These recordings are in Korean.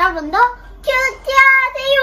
여러분도 큐티하세요.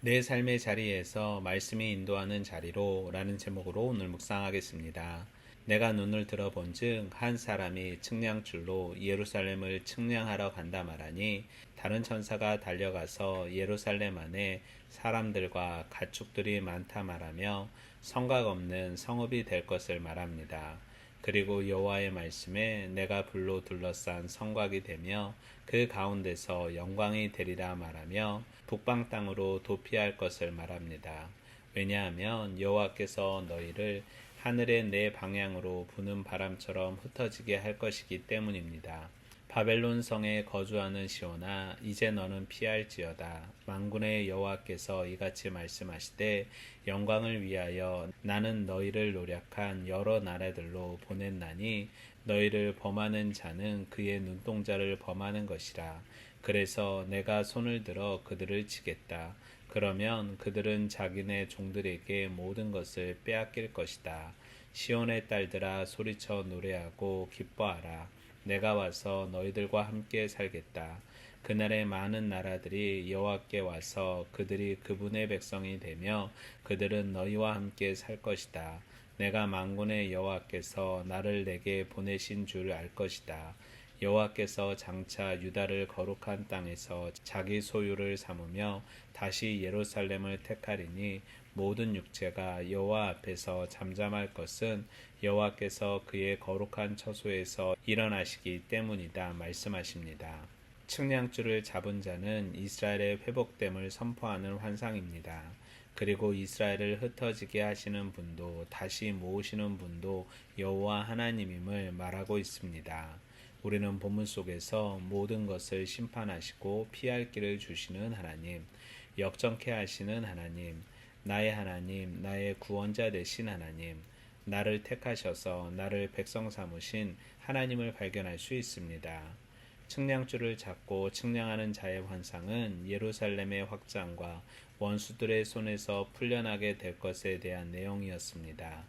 내 삶의 자리에서 말씀이 인도하는 자리로 라는 제목으로 오늘 묵상하겠습니다. 내가 눈을 들어본 즉, 한 사람이 측량줄로 예루살렘을 측량하러 간다 말하니, 다른 천사가 달려가서 예루살렘 안에 사람들과 가축들이 많다 말하며 성곽 없는 성읍이 될 것을 말합니다. 그리고 여호와의 말씀에 내가 불로 둘러싼 성곽이 되며 그 가운데서 영광이 되리라 말하며 북방 땅으로 도피할 것을 말합니다. 왜냐하면 여호와께서 너희를 하늘의 네 방향으로 부는 바람처럼 흩어지게 할 것이기 때문입니다. 바벨론 성에 거주하는 시온아 이제 너는 피할지어다. 만군의 여호와께서 이같이 말씀하시되 영광을 위하여 나는 너희를 노력한 여러 나라들로 보냈나니 너희를 범하는 자는 그의 눈동자를 범하는 것이라. 그래서 내가 손을 들어 그들을 치겠다. 그러면 그들은 자기네 종들에게 모든 것을 빼앗길 것이다. 시온의 딸들아 소리쳐 노래하고 기뻐하라 내가 와서 너희들과 함께 살겠다. 그날에 많은 나라들이 여호와께 와서 그들이 그분의 백성이 되며 그들은 너희와 함께 살 것이다. 내가 만군의 여호와께서 나를 내게 보내신 줄 알 것이다. 여호와께서 장차 유다를 거룩한 땅에서 자기 소유를 삼으며 다시 예루살렘을 택하리니 모든 육체가 여호와 앞에서 잠잠할 것은 여호와께서 그의 거룩한 처소에서 일어나시기 때문이다 말씀하십니다. 측량줄을 잡은 자는 이스라엘의 회복됨을 선포하는 환상입니다. 그리고 이스라엘을 흩어지게 하시는 분도 다시 모으시는 분도 여호와 하나님임을 말하고 있습니다. 우리는 본문 속에서 모든 것을 심판하시고 피할 길을 주시는 하나님, 역정케 하시는 하나님, 나의 하나님, 나의 구원자 되신 하나님, 나를 택하셔서 나를 백성 삼으신 하나님을 발견할 수 있습니다. 측량줄을 잡고 측량하는 자의 환상은 예루살렘의 확장과 원수들의 손에서 풀려나게 될 것에 대한 내용이었습니다.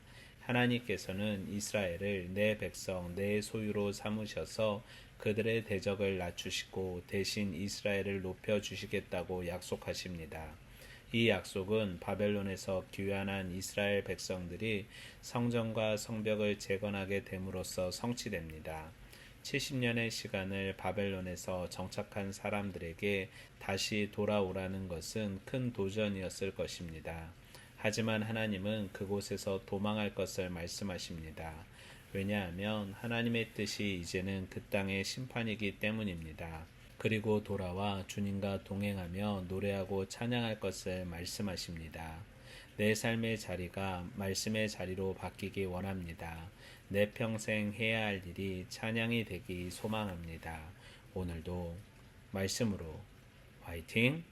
하나님께서는 이스라엘을 내 백성, 내 소유로 삼으셔서 그들의 대적을 낮추시고 대신 이스라엘을 높여 주시겠다고 약속하십니다. 이 약속은 바벨론에서 귀환한 이스라엘 백성들이 성전과 성벽을 재건하게 됨으로써 성취됩니다. 70년의 시간을 바벨론에서 정착한 사람들에게 다시 돌아오라는 것은 큰 도전이었을 것입니다. 하지만 하나님은 그곳에서 도망할 것을 말씀하십니다. 왜냐하면 하나님의 뜻이 이제는 그 땅의 심판이기 때문입니다. 그리고 돌아와 주님과 동행하며 노래하고 찬양할 것을 말씀하십니다. 내 삶의 자리가 말씀의 자리로 바뀌기 원합니다. 내 평생 해야 할 일이 찬양이 되기 소망합니다. 오늘도 말씀으로 화이팅!